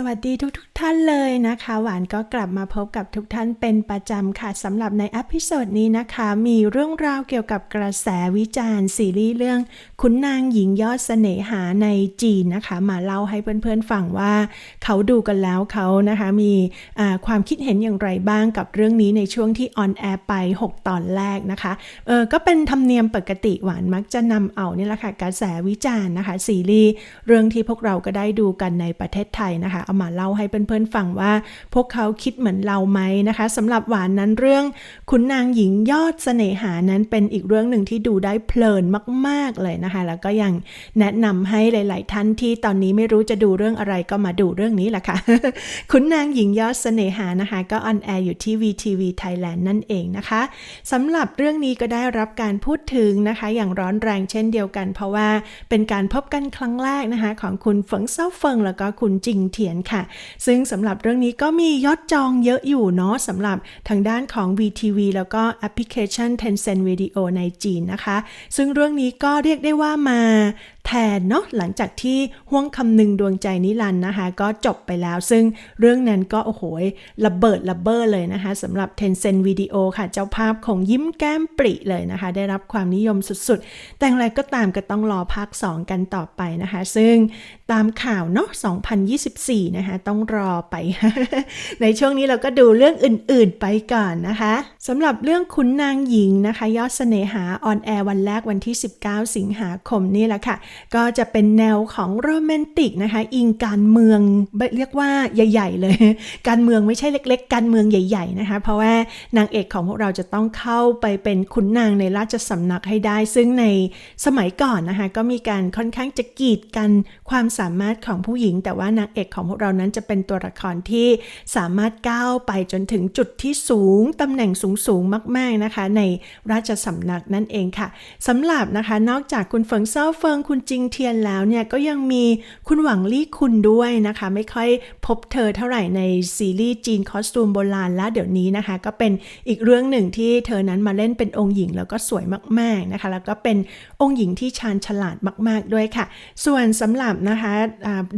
สวัสดีทุกทท่านเลยนะคะ หวานก็กลับมาพบกับทุกท่านเป็นประจำค่ะสำหรับในอพิโซดนี้นะคะ มีเรื่องราวเกี่ยวกับกระแสวิจารณ์ซีรีส์เรื่องขุนนางหญิงยอดเสน่หาในจีนนะคะ มาเล่าให้เพื่อนๆฟังว่า เขาดูกันแล้วเขานะคะ มีความคิดเห็นอย่างไรบ้างกับเรื่องนี้ในช่วงที่ออนแอร์ไป 6 ตอนแรกนะคะเออก็เป็นธรรมเนียมปกติหวานมักจะนำเอานี่แหละค่ะกระแสวิจารณ์นะคะซีรีส์เรื่องที่พวกเราก็ได้ดูกันในประเทศไทยนะคะเอามาเล่าให้เพื่อนๆฟังว่า พวกเขาคิดเหมือนเราไหมนะคะสำหรับหวานนั้นเรื่องขุนนางหญิงยอดเสน่หานั้นเป็นอีกเรื่องหนึ่งที่ดูได้เพลินมาก ๆเลยนะคะ แล้วก็ยังแนะนำให้หลาย ๆ ท่านที่ตอนนี้ไม่รู้จะดูเรื่องอะไรก็มาดูเรื่องนี้แหละค่ะขุนนางหญิงยอดเสน่หานะคะก็ออนแอร์อยู่ที่ VTV Thailand นั่นเองนะคะสำหรับเรื่องนี้ก็ได้รับการพูดถึงนะคะ อย่างร้อนแรงเช่นเดียวกัน เพราะว่าเป็นการพบกันครั้งแรกนะคะ ของคุณเฟิงเซาเฟิงแล้วก็คุณจิงเทียนค่ะ ซึ่งสำหรับเรื่องนี้ก็มียอดจองเยอะอยู่เนาะสำหรับทางด้านของ VTV แล้วก็แอปพลิเคชัน Tencent Video ในจีนนะคะ ซึ่งเรื่องนี้ก็เรียกได้ว่ามา แทนเนาะหลังจากที่ห่วงคำหนึ่งดวงใจนิรันด์นะคะ ก็จบไปแล้วซึ่งเรื่องนั้นก็โอ้โหระเบิดระเบ้อเลยนะคะสำหรับ Tencent Video ค่ะ เจ้าภาพคงยิ้มแก้มปริเลยนะคะ ได้รับความนิยมสุดๆ แต่อย่างไรก็ตามก็ต้องรอภาค 2 กันต่อไปนะคะ ซึ่งตามข่าวเนาะ2024 นะคะ ต้องรอไป ในช่วงนี้เราก็ดูเรื่องอื่นๆไปก่อนนะคะสำหรับเรื่องขุนนางหญิงนะคะ ยอดเสน่หาออนแอร์วันแรกวันที่ 19 สิงหาคมนี่แหละค่ะก็จะเป็นแนวของโรแมนติกนะคะอิงการเมืองเรียกว่าใหญ่ ๆ เลย การเมืองไม่ใช่เล็ก ๆ การเมืองใหญ่ ๆ นะคะ เพราะว่านางเอกของพวกเราจะต้องเข้าไปเป็นขุนนางในราชสำนักให้ได้ ซึ่งในสมัยก่อนนะคะก็มีการค่อนข้างจะกีดกันความสามารถของผู้หญิง แต่ว่านางเอกของพวกเรานั้นจะเป็นตัวละครที่สามารถก้าวไปจนถึงจุดที่สูงตำแหน่งสูงๆมาก ๆนะคะ ในราชสำนักนั่นเองค่ะสำหรับนะคะ นอกจากคุณเฟิงเซาเฟิงคุณจิงเทียนแล้วเนี่ยก็ยังมีคุณหวังลี่คุณด้วยนะคะ ไม่ค่อยพบเธอเท่าไหร่ในซีรีส์จีนคอสตูมโบราณและเดี๋ยวนี้นะคะ ก็เป็นอีกเรื่องหนึ่งที่เธอนั้นมาเล่นเป็นองค์หญิงแล้วก็สวยมากๆนะคะ แล้วก็เป็นองค์หญิงที่ชาญฉลาดมากๆด้วยค่ะ ส่วนสำหรับนะคะ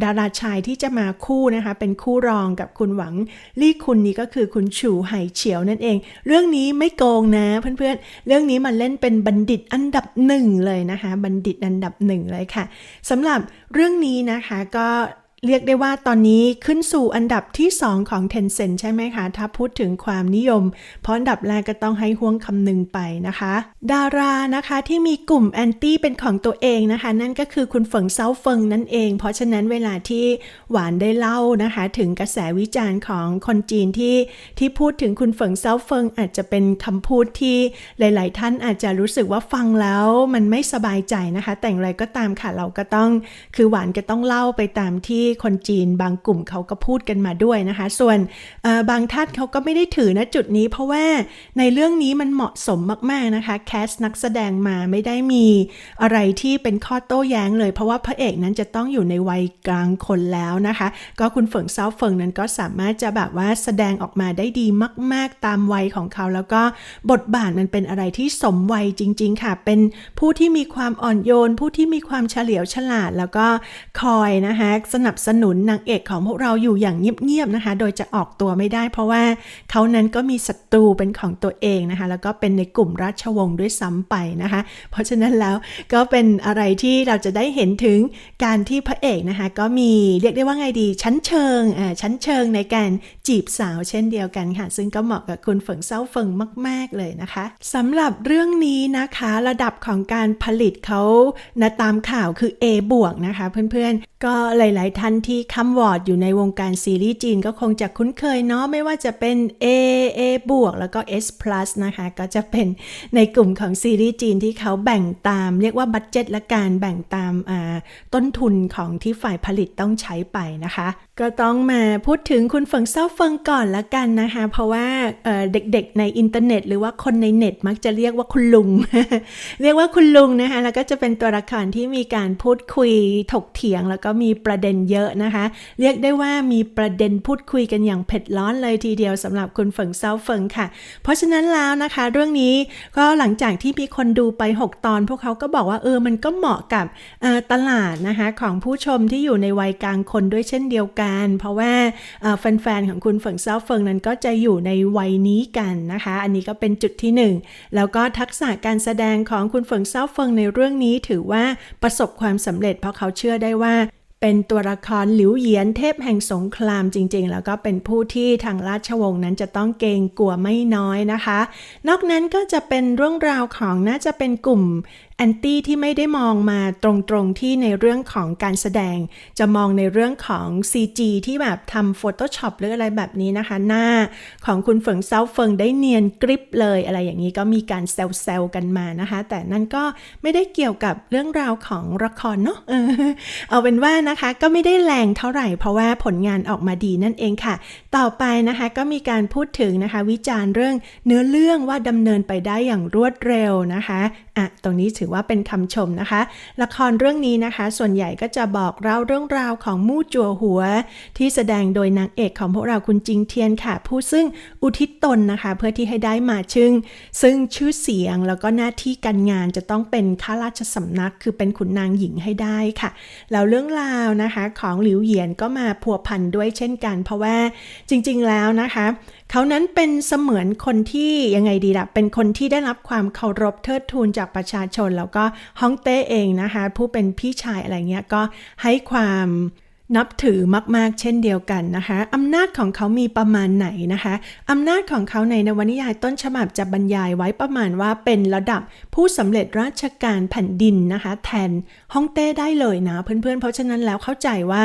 ดาราชายที่จะมาคู่นะคะเป็นคู่รองกับคุณหวังลี่คุณนี้ก็คือคุณฉูไห่เฉียวนั่นเอง เรื่องนี้ไม่โกงนะเพื่อนๆเรื่องนี้มันเล่นเป็นบัณฑิตอันดับหนึ่งเลยนะคะ บัณฑิตอันดับหนึ่งเลยค่ะสำหรับเรื่องนี้นะคะก็ เรียกได้ว่าตอนนี้ขึ้นสู่อันดับที่ 2 ของ Tencent ใช่ไหมคะ ถ้าพูดถึงความนิยม เพราะอันดับแรกก็ต้องให้ห่วงคำหนึ่งไปนะคะ ดารานะคะที่มีกลุ่มแอนตี้เป็นของตัวเองนะคะ นั่นก็คือคุณเฟิงเซาเฟิงนั่นเอง เพราะฉะนั้นเวลาที่หวานได้เล่านะคะ ถึงกระแสวิจารณ์ของคนจีนที่ที่พูดถึงคุณเฟิงเซาเฟิงอาจจะเป็นคำพูดที่หลาย ๆ ท่านอาจจะรู้สึกว่าฟังแล้วมันไม่สบายใจนะคะ แต่อย่างไรก็ตามค่ะเราก็ต้อง คือหวานก็ต้องเล่าไปตามที่คนจีนบางกลุ่มเขาก็พูดกันมาด้วยนะคะ ส่วนบางท่านเขาก็ไม่ได้ถือนะจุดนี้ เพราะว่าในเรื่องนี้มันเหมาะสมมากๆนะคะ แคสนักแสดงมาไม่ได้มีอะไรที่เป็นข้อโต้แย้งเลย เพราะว่าพระเอกนั้นจะต้องอยู่ในวัยกลางคนแล้วนะคะ ก็คุณเฟิงเซาเฟิงนั้นก็สามารถจะแบบว่าแสดงออกมาได้ดีมาก ๆ ตามวัยของเขาแล้วก็บทบาทมันเป็นอะไรที่สมวัยจริง ๆ ค่ะ เป็นผู้ที่มีความอ่อนโยน ผู้ที่มีความเฉลียวฉลาดแล้วก็คอยนะคะสนับสนุนนางเอกของพวกเราอยู่อย่างเงียบๆนะคะ โดยจะออกตัวไม่ได้ เพราะว่าเขานั้นก็มีศัตรูเป็นของตัวเองนะคะ แล้วก็เป็นในกลุ่มราชวงศ์ด้วยซ้ำไปนะคะ เพราะฉะนั้นแล้วก็เป็นอะไรที่เราจะได้เห็นถึงการที่พระเอกนะคะ ก็มีเรียกได้ว่าไงดี ชั้นเชิงอ่าชั้นเชิงในการจีบสาวเช่นเดียวกันค่ะ ซึ่งก็เหมาะกับคุณเฟิงเซาเฟิงมาก ๆเลยนะคะสำหรับเรื่องนี้นะคะ ระดับของการผลิตเขานะตามข่าวคือ A บวกนะคะเพื่อนๆ ก็หลาย ๆ ท่านที่คำวอร์ดอยู่ในวงการซีรีส์จีนก็คงจะคุ้นเคยเนาะไม่ว่าจะเป็น A A บวกแล้วก็ S plus นะคะ ก็จะเป็นในกลุ่มของซีรีส์จีนที่เขาแบ่งตาม เรียกว่าบัตเจ็ตและการแบ่งตามต้นทุนของที่ฝ่ายผลิตต้องใช้ไปนะคะ ก็ต้องมาพูดถึงคุณเฟิงเซาเฟิงก่อนละกันนะคะ เพราะว่าเด็กๆในอินเทอร์เน็ต หรือว่าคนในเน็ตมักจะเรียกว่าคุณลุง เรียกว่าคุณลุงนะคะแล้วก็จะเป็นตัวละครที่มีการพูดคุยถกเถียง แล้วก็มีประเด็นเยอะนะคะ เรียกได้ว่ามีประเด็นพูดคุยกันอย่างเผ็ดร้อนเลยทีเดียวสำหรับคุณเฟิงเซาเฟิงค่ะ เพราะฉะนั้นแล้วนะคะ เรื่องนี้ก็หลังจากที่มีคนดูไป 6 ตอน พวกเขาก็บอกว่าเออมันก็เหมาะกับตลาดนะคะของผู้ชมที่อยู่ในวัยกลางคนด้วยเช่นเดียวกันเพราะว่าแฟนๆของคุณเฟิงเซาเฟิงนั้นก็จะอยู่ในวัยนี้กันนะคะ อันนี้ก็เป็นจุดที่หนึ่งแล้วก็ทักษะการแสดงของคุณเฟิงเซาเฟิงในเรื่องนี้ถือว่าประสบความสำเร็จเพราะเขาเชื่อได้ว่าเป็นตัวละครหลิวเหยียนเทพแห่งสงครามจริงๆ แล้วก็เป็นผู้ที่ทางราชวงศ์นั้นจะต้องเกรงกลัวไม่น้อยนะคะ นอกนั้นก็จะเป็นเรื่องราวของน่าจะเป็นกลุ่ม แอนตี้ที่ไม่ได้มองมาตรงๆที่ในเรื่องของการแสดง จะมองในเรื่องของ CG ที่แบบทำ Photoshop หรืออะไรแบบนี้นะคะ หน้าของคุณเฟิงเซาเฟิงได้เนียนกริบเลยอะไรอย่างนี้ก็มีการแซวๆกันมานะคะ แต่นั่นก็ไม่ได้เกี่ยวกับเรื่องราวของละครเนาะเออเอาเป็นว่านะคะก็ไม่ได้แรงเท่าไหร่ เพราะว่าผลงานออกมาดีนั่นเองค่ะ ต่อไปนะคะก็มีการพูดถึงนะคะ วิจารณ์เรื่องเนื้อเรื่องว่าดำเนินไปได้อย่างรวดเร็วนะคะอะตรงนี้ถือว่าเป็นคำชมนะคะ ละครเรื่องนี้นะคะ ส่วนใหญ่ก็จะบอกเล่าเรื่องราวของมู่จัวหัว ที่แสดงโดยนางเอกของพวกเราคุณจิงเทียนค่ะ ผู้ซึ่งอุทิศตนนะคะ เพื่อที่ให้ได้มาชึงซึ่งชื่อเสียงแล้วก็หน้าที่การงานจะต้องเป็นข้าราชสำนัก คือเป็นขุนนางหญิงให้ได้ค่ะ แล้วเรื่องราวนะคะของหลิวเหยียนก็มาพัวพันด้วยเช่นกัน เพราะว่าจริง ๆ แล้วนะคะ เขานั้นเป็นเสมือนคนที่ยังไงดีล่ะ เป็นคนที่ได้รับความเคารพเทิดทูนจากประชาชน แล้วก็ฮ่องเต้เองนะคะ ผู้เป็นพี่ชายอะไรเงี้ยก็ให้ความ นับถือมาก ๆ เช่นเดียวกันนะคะอำนาจของเขามีประมาณไหนนะคะอำนาจของเขาในนวนิยายต้นฉบับจะบรรยายไว้ประมาณว่าเป็นระดับผู้สำเร็จราชการแผ่นดินนะคะ แทนฮ่องเต้ได้เลยนะเพื่อน ๆ เพราะฉะนั้นแล้วเข้าใจว่า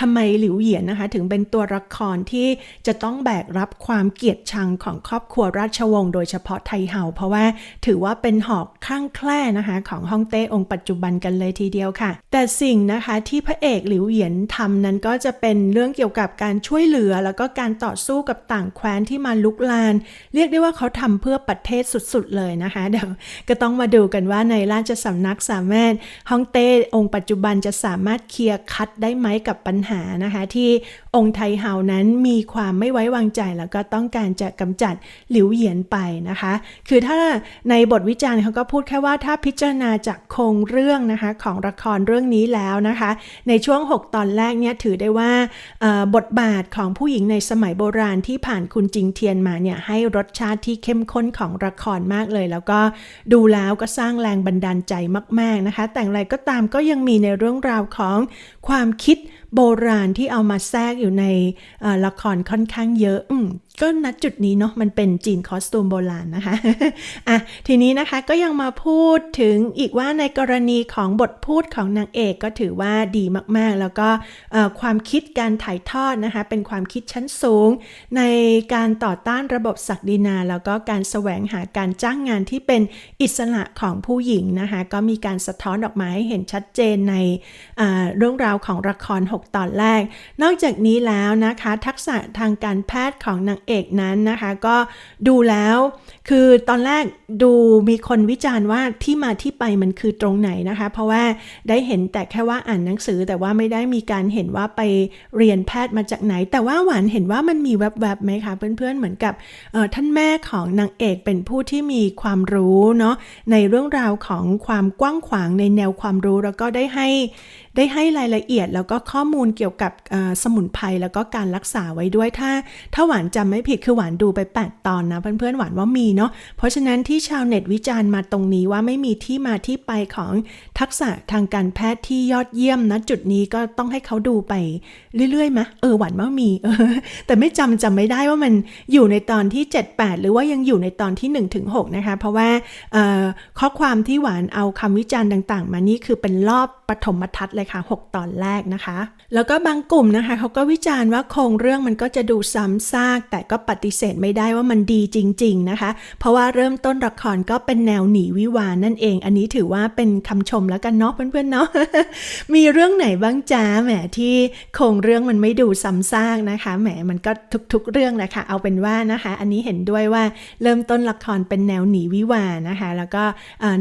ทำไมหลิวเหยียนนะคะ ถึงเป็นตัวละครที่จะต้องแบกรับความเกลียดชังของครอบครัวราชวงศ์โดยเฉพาะไทเฮาเพราะว่าถือว่าเป็นหอกข้างแคล่นะคะ ของฮ่องเต้องค์ปัจจุบันกันเลยทีเดียวค่ะ แต่สิ่งนะคะที่พระเอกหลิวเหยียนทำนั้นก็จะเป็นเรื่องเกี่ยวกับการช่วยเหลือ แล้วก็การต่อสู้กับต่างแคว้นที่มาลุกลาน เรียกได้ว่าเขาทำเพื่อประเทศสุดๆเลยนะคะเดี๋ยวก็ต้องมาดูกันว่าในราชสำนักสามารถฮ่องเต้องค์ปัจจุบันจะสามารถเคลียร์คัดได้ไหมกับปัญหานะคะที่ องค์ไทเฮานั้นมีความไม่ไว้วางใจแล้วก็ต้องการจะกำจัดหลิวเหยียนไปนะคะ คือถ้าในบทวิจารณ์เขาก็พูดแค่ว่าถ้าพิจารณาจากโครงเรื่องนะคะของละครเรื่องนี้แล้วนะคะ ในช่วง 6 ตอนแรกเนี่ยถือได้ว่าบทบาทของผู้หญิงในสมัยโบราณที่ผ่านคุณจิงเทียนมาเนี่ยให้รสชาติที่เข้มข้นของละครมากเลย แล้วก็ดูแล้วก็สร้างแรงบันดาลใจมาก ๆนะคะ แต่อย่างไรก็ตามก็ยังมีในเรื่องราวของความคิด โบราณที่เอามาแทรกอยู่ในละครค่อนข้างเยอะอมก็ณจุดนี้เนาะมันเป็นจีนคอสตูมโบราณนะคะอะทีนี้นะคะก็ยังมาพูดถึงอีกว่าในกรณีของบทพูดของนางเอกก็ถือว่าดีมากๆ แล้วก็ความคิดการถ่ายทอดนะคะเป็นความคิดชั้นสูง ในการต่อต้านระบบศักดินา แล้วก็การแสวงหาการจ้างงานที่เป็นอิสระของผู้หญิงนะคะก็มีการสะท้อนออกมาให้เห็นชัดเจนในเรื่องราวของละคร 6 ตอนแรก นอกจากนี้แล้วนะคะทักษะทางการแพทย์ของนางเอกนั้นนะคะ ก็ดูแล้ว คือตอนแรกดูมีคนวิจารณ์ว่าที่มาที่ไปมันคือตรงไหนนะคะ เพราะว่าได้เห็นแต่แค่ว่าอ่านหนังสือ แต่ว่าไม่ได้มีการเห็นว่าไปเรียนแพทย์มาจากไหน แต่ว่าหวานเห็นว่ามันมีแวบๆไหมคะเพื่อนๆเหมือนกับท่านแม่ของนางเอกเป็นผู้ที่มีความรู้เนาะในเรื่องราวของความกว้างขวางในแนวความรู้แล้วก็ได้ให้ได้ให้รายละเอียดแล้วก็ข้อมูลเกี่ยวกับสมุนไพรแล้วก็การรักษาไว้ด้วยถ้าถ้าหวานจำไม่ผิดคือหวานดูไป 8 ตอนนะ เพื่อนๆหวานว่ามีเนาะเพราะฉะนั้นที่ชาวเน็ตวิจารณ์มาตรงนี้ว่าไม่มีที่มาที่ไปของทักษะทางการแพทย์ที่ยอดเยี่ยมนะจุดนี้ก็ต้องให้เขาดูไปเรื่อยๆมะเออหวานว่ามีเออแต่ไม่จำจำไม่ได้ว่ามันอยู่ในตอนที่ 7-8 หรือว่ายังอยู่ในตอนที่1-6นะคะ เพราะว่าออข้อความที่หวานเอาคำวิจารณ์ต่างๆ มานี่คือเป็นรอบปฐมทัศน์เลยค่ะ 6 ตอนแรกนะคะ แล้วก็บางกลุ่มนะคะเขาก็วิจารณ์ว่าโครงเรื่องมันก็จะดูซ้ำซาก แต่ก็ปฏิเสธไม่ได้ว่ามันดีจริง ๆนะคะ เพราะว่าเริ่มต้นละครก็เป็นแนวหนีวิวาห์นั่นเอง อันนี้ถือว่าเป็นคำชมแล้วกันเนาะเพื่อนๆเนาะมีเรื่องไหนบ้างจ้าแหมที่โครงเรื่องมันไม่ดูซ้ำซากนะคะแหมมันก็ทุกๆเรื่องแหละค่ะเอาเป็นว่านะคะ อันนี้เห็นด้วยว่าเริ่มต้นละครเป็นแนวหนีวิวานะคะ แล้วก็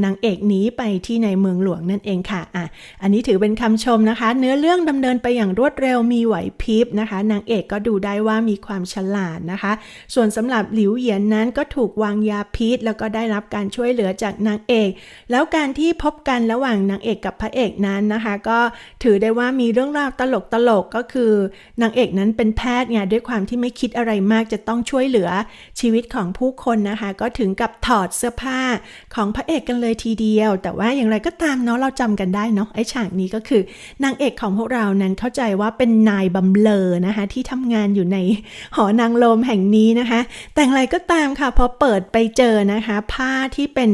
นางเอกหนีไปที่ในเมืองหลวงนั่นเองค่ะอะ อันนี้ถือเป็นคำชมนะคะ เนื้อเรื่องดำเนินไปอย่างรวดเร็วมีไหวพริบนะคะ นางเอกก็ดูได้ว่ามีความฉลาดนะคะ ส่วนสำหรับหลิวเหยียนนั้นก็ถูกวางยาพิษ แล้วก็ได้รับการช่วยเหลือจากนางเอก แล้วการที่พบกันระหว่างนางเอกกับพระเอกนั้นนะคะ ก็ถือได้ว่ามีเรื่องราวตลกตลกๆก็คือนางเอกนั้นเป็นแพทย์ไงด้วยความที่ไม่คิดอะไรมากจะต้องช่วยเหลือชีวิตของผู้คนนะคะ ก็ถึงกับถอดเสื้อผ้าของพระเอกกันเลยทีเดียว แต่ว่าอย่างไรก็ตามเนาะเราจำกันได้เนาะไอ้ฉากนี้ก็คือนางเอกของพวกเรานั้นเข้าใจว่าเป็นนายบำเลอนะคะที่ทำงานอยู่ในหอนางลมแห่งนี้นะคะ แต่อย่างไรก็ตามค่ะพอเปิดไปเจอนะคะ ผ้าที่เป็น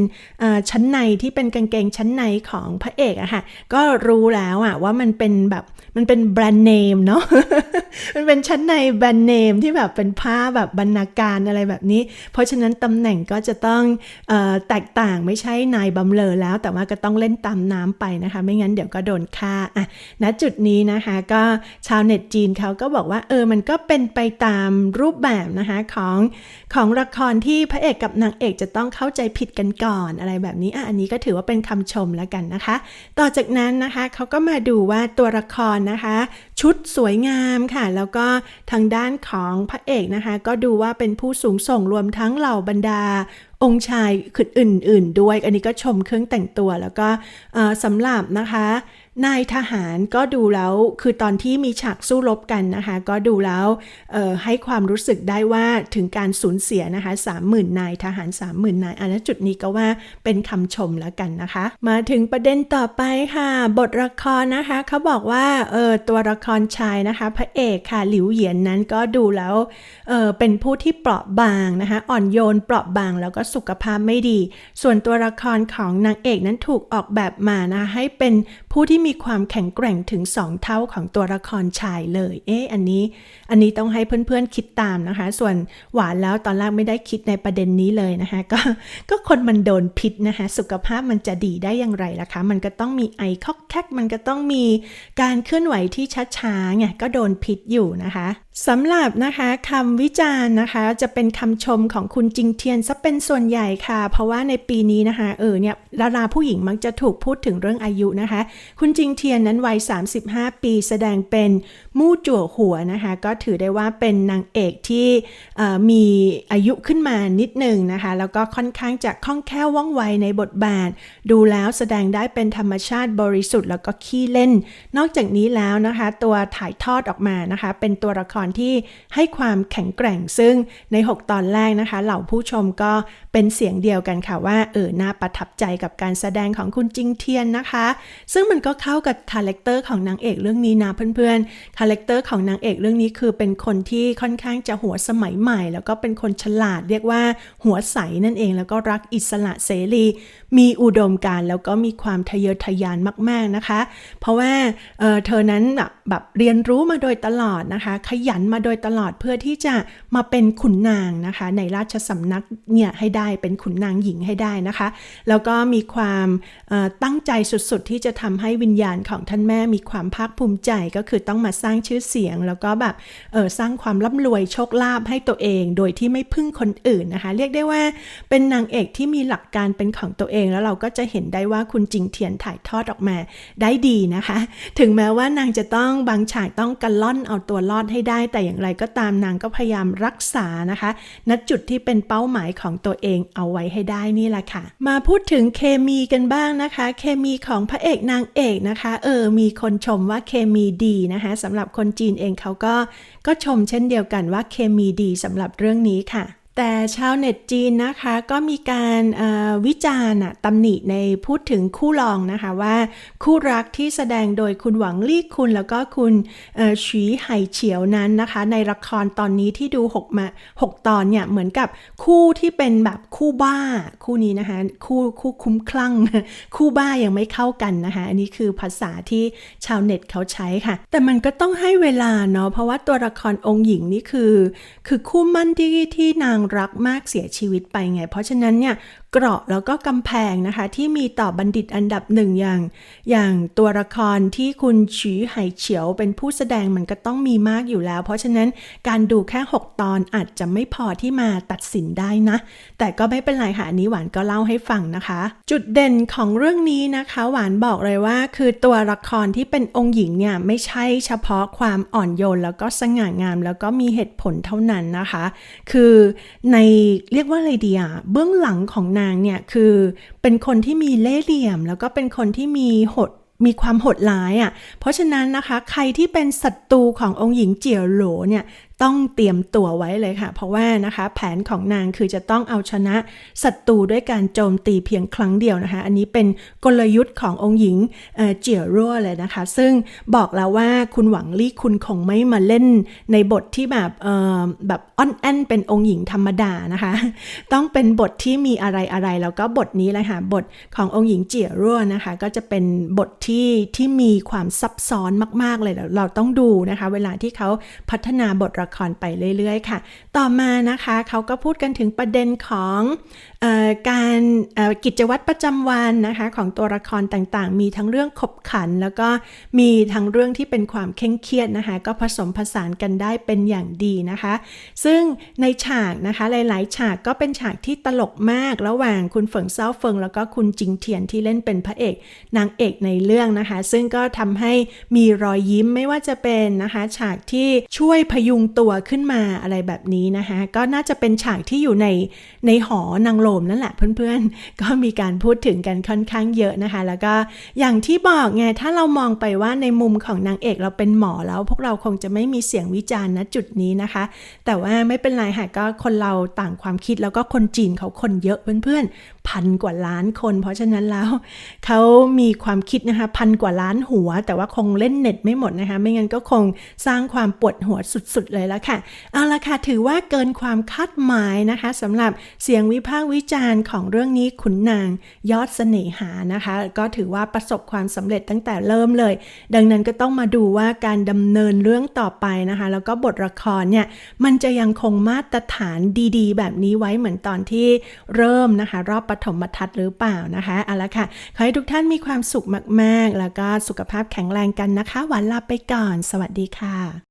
ชั้นในที่เป็นกางเกงชั้นในของพระเอกอะค่ะก็รู้แล้วอะว่ามันเป็นแบบมันเป็นแบรนด์เนมเนาะมันเป็นชั้นในแบรนด์เนมที่แบบเป็นผ้าแบบบรรณาการอะไรแบบนี้ เพราะฉะนั้นตำแหน่งก็จะต้องออแตกต่างไม่ใช่นายบำเลอแล้ว แต่ว่าก็ต้องเล่นตามน้ำไปนะคะ ไม่งั้นเดี๋ยวก็โดนฆ่าอะณจุดนี้นะคะ ก็ชาวเน็ตจีนเขาก็บอกว่าเออมันก็เป็นไปตามรูปแบบนะคะของของละครที่พระเอกกับนางเอกจะต้องเข้าใจผิดกันก่อนอะไรแบบนี้อะอันนี้ก็ถือว่าเป็นคำชมแล้วกันนะคะ ต่อจากนั้นนะคะเขาก็มาดูว่าตัวละครนะคะ ชุดสวยงามค่ะ แล้วก็ทางด้านของพระเอกนะคะ ก็ดูว่าเป็นผู้สูงส่งรวมทั้งเหล่าบรรดาองค์ชายอื่น ๆ ด้วย อันนี้ก็ชมเครื่องแต่งตัวแล้วก็สำหรับนะคะ นายทหารก็ดูแล้วคือตอนที่มีฉากสู้รบกันนะคะ ก็ดูแล้วให้ความรู้สึกได้ว่าถึงการสูญเสียนะคะ30,000นายทหาร 30,000นายอันนั้นจุดนี้ก็ว่าเป็นคำชมแล้วกันนะคะ มาถึงประเด็นต่อไปค่ะ บทละครนะคะเขาบอกว่าเออตัวละครชายนะคะ พระเอกค่ะหลิวเหยียนนั้นก็ดูแล้วเออเป็นผู้ที่เปราะบางนะคะ อ่อนโยนเปราะบางแล้วก็สุขภาพไม่ดี ส่วนตัวละครของนางเอกนั้นถูกออกแบบมานะคะให้เป็นผู้ที่มีความแข็งแกร่งถึง2เท่าของตัวละครชายเลย เอ๊ะอันนี้ อันนี้ต้องให้เพื่อนๆคิดตามนะคะ ส่วนหวานแล้วตอนแรกไม่ได้คิดในประเด็นนี้เลยนะคะก็ก็คนมันโดนพิษนะคะสุขภาพมันจะดีได้อย่างไรล่ะคะ มันก็ต้องมีไอคอกแคกมันก็ต้องมีการเคลื่อนไหวที่ช้าๆไงก็โดนพิษอยู่นะคะสำหรับนะคะคำวิจารณ์นะคะ จะเป็นคำชมของคุณจิงเทียนซะเป็นส่วนใหญ่ค่ะ เพราะว่าในปีนี้นะคะเออเนี่ยดาราผู้หญิงมักจะถูกพูดถึงเรื่องอายุนะคะ คุณจิงเทียนนั้นวัย 35 ปีแสดงเป็นมู่จั่วหัวนะคะ ก็ถือได้ว่าเป็นนางเอกที่มีอายุขึ้นมานิดหนึ่งนะคะ แล้วก็ค่อนข้างจะคล่องแคล่วว่องไวในบทบาท ดูแล้วแสดงได้เป็นธรรมชาติบริสุทธิ์แล้วก็ขี้เล่น นอกจากนี้แล้วนะคะ ตัวถ่ายทอดออกมานะคะ เป็นตัวละครที่ให้ความแข็งแกร่งซึ่งใน 6 ตอนแรกนะคะ เหล่าผู้ชมก็เป็นเสียงเดียวกันค่ะว่าเออน่าประทับใจกับการแสดงของคุณจิงเทียนนะคะ ซึ่งมันก็เข้ากับคาแรคเตอร์ของนางเอกเรื่องนี้นะเพื่อนๆคาแรคเตอร์ของนางเอกเรื่องนี้คือเป็นคนที่ค่อนข้างจะหัวสมัยใหม่ แล้วก็เป็นคนฉลาดเรียกว่าหัวใสนั่นเอง แล้วก็รักอิสระเสรี มีอุดมการแล้วก็มีความทะเยอทะยานมาก ๆนะคะ เพราะว่าเเธอนั้นแบบเรียนรู้มาโดยตลอดนะคะ ขยันมาโดยตลอดเพื่อที่จะมาเป็นขุนนางนะคะ ในราชสำนักเนี่ยให้ได้เป็นขุนนางหญิงให้ได้นะคะ แล้วก็มีความตั้งใจสุดๆ ที่จะทำให้วิญญาณของท่านแม่มีความภาคภูมิใจก็คือต้องมาสร้างชื่อเสียง แล้วก็แบบสร้างความร่ำรวยโชคลาภให้ตัวเอง โดยที่ไม่พึ่งคนอื่นนะคะ เรียกได้ว่าเป็นนางเอกที่มีหลักการเป็นของตัวเองแล้วเราก็จะเห็นได้ว่าคุณจิงเทียนถ่ายทอดออกมาได้ดีนะคะ ถึงแม้ว่านางจะต้องบางฉากต้องกันล่อนเอาตัวรอดให้ได้ แต่อย่างไรก็ตามนางก็พยายามรักษานะคะณจุดที่เป็นเป้าหมายของตัวเองเอาไว้ให้ได้นี่แหละค่ะ มาพูดถึงเคมีกันบ้างนะคะ เคมีของพระเอกนางเอกนะคะ เออ มีคนชมว่าเคมีดีนะคะสำหรับคนจีนเองเขาก็ก็ชมเช่นเดียวกันว่าเคมีดีสำหรับเรื่องนี้ค่ะ แต่ชาวเน็ตจีนนะคะก็มีการวิจารณ์ตำหนิในพูดถึงคู่รองนะคะว่า คู่รักที่แสดงโดยคุณหวังลี่คุณแล้วก็คุณฉีไห่เฉียวนั้นนะคะ ในละครตอนนี้ที่ดู6มา6ตอนเนี่ยเหมือนกับคู่ที่เป็นแบบคู่บ้าคู่นี้นะคะคู่คู่คุ้มคลั่ง คู่บ้ายังไม่เข้ากันนะคะอันนี้คือภาษาที่ชาวเน็ตเขาใช้ค่ะ แต่มันก็ต้องให้เวลาเนาะเพราะว่าตัวละครองค์หญิงนี่คือ คือคู่มั่นที่ที่นางรักมากเสียชีวิตไปไง เพราะฉะนั้นเนี่ยเกราะแล้วก็กำแพงนะคะ ที่มีต่อบัณฑิตอันดับหนึ่งอย่าง อย่างตัวละครที่คุณฉีไหเฉียวเป็นผู้แสดงมันก็ต้องมีมากอยู่แล้ว เพราะฉะนั้นการดูแค่ 6 ตอนอาจจะไม่พอที่มาตัดสินได้นะ แต่ก็ไม่เป็นไรค่ะอันนี้หวานก็เล่าให้ฟังนะคะ จุดเด่นของเรื่องนี้นะคะ หวานบอกเลยว่า คือตัวละครที่เป็นองค์หญิงเนี่ยไม่ใช่เฉพาะความอ่อนโยนแล้วก็สง่างาม แล้วก็มีเหตุผลเท่านั้นนะคะ คือในเรียกว่าอะไรดีอะเบื้องหลังของนางเนี่ยคือเป็นคนที่มีเล่ห์เหลี่ยม แล้วก็เป็นคนที่มีหดมีความโหดร้ายอะ่ะ เพราะฉะนั้นนะคะ ใครที่เป็นศัตรูขององค์หญิงเจียวโหลเนี่ย ต้องเตรียมตัวไว้เลยค่ะ เพราะว่านะคะแผนของนางคือจะต้องเอาชนะศัตรูด้วยการโจมตีเพียงครั้งเดียวนะคะ อันนี้เป็นกลยุทธ์ขององค์หญิงเเจียรั่วเลยนะคะ ซึ่งบอกแล้วว่าคุณหวังลี่คุณคงไม่มาเล่นในบทที่แบบแบบอ่อนแอนเป็นองค์หญิงธรรมดานะคะ ต้องเป็นบทที่มีอะไรอะไรแล้วก็บทนี้แหละค่ะบทขององค์หญิงเจียรั่วนะคะ ก็จะเป็นบทที่ที่มีความซับซ้อนมาก ๆเลยเราต้องดูนะคะ เวลาที่เขาพัฒนาบทละครไปเรื่อยๆ ค่ะ ต่อมานะคะเขาก็พูดกันถึงประเด็นของออการกิจวัตรประจำวันนะคะของตัวละครต่างๆ มีทั้งเรื่องขบขัน แล้วก็มีทั้งเรื่องที่เป็นความเคร่งเครียดนะคะก็ผสมผสานกันได้เป็นอย่างดีนะคะ ซึ่งในฉากนะคะหลายๆ ฉากก็เป็นฉากที่ตลกมากระหว่างคุณเฟิงเซาเฟิง แล้วก็คุณจิงเทียนที่เล่นเป็นพระเอกนางเอกในเรื่องนะคะ ซึ่งก็ทำให้มีรอยยิ้มไม่ว่าจะเป็นนะคะ ฉากที่ช่วยพยุงตัวัวขึ้นมาอะไรแบบนี้นะคะ ก็น่าจะเป็นฉากที่อยู่ในในหอนางโลมนั่นแหละเพื่อนๆ ก็มีการพูดถึงกันค่อนข้างเยอะนะคะ แล้วก็อย่างที่บอกไงถ้าเรามองไปว่าในมุมของนางเอกเราเป็นหมอแล้วพวกเราคงจะไม่มีเสียงวิจารณ์ณจุดนี้นะคะ แต่ว่าไม่เป็นไรค่ะก็คนเราต่างความคิดแล้วก็คนจีนเขาคนเยอะเพื่อนๆพันกว่าล้านคน เพราะฉะนั้นแล้วเขามีความคิดนะคะพันกว่าล้านหัว แต่ว่าคงเล่นเน็ตไม่หมดนะคะ ไม่งั้นก็คงสร้างความปวดหัวสุดๆเลยละค่ะ เอาละค่ะ ถือว่าเกินความคาดหมายนะคะสำหรับเสียงวิพากษ์วิจารณ์ของเรื่องนี้ขุนนางยอดเสน่หานะคะ ก็ถือว่าประสบความสำเร็จตั้งแต่เริ่มเลย ดังนั้นก็ต้องมาดูว่าการดำเนินเรื่องต่อไปนะคะ แล้วก็บทละครเนี่ยมันจะยังคงมาตรฐานดี ๆ แบบนี้ไว้เหมือนตอนที่เริ่มนะคะรอบปฐมทัศน์หรือเปล่านะคะเอาละค่ะ ขอให้ทุกท่านมีความสุขมาก ๆ แล้วก็สุขภาพแข็งแรงกันนะคะหวานลาไปก่อน สวัสดีค่ะ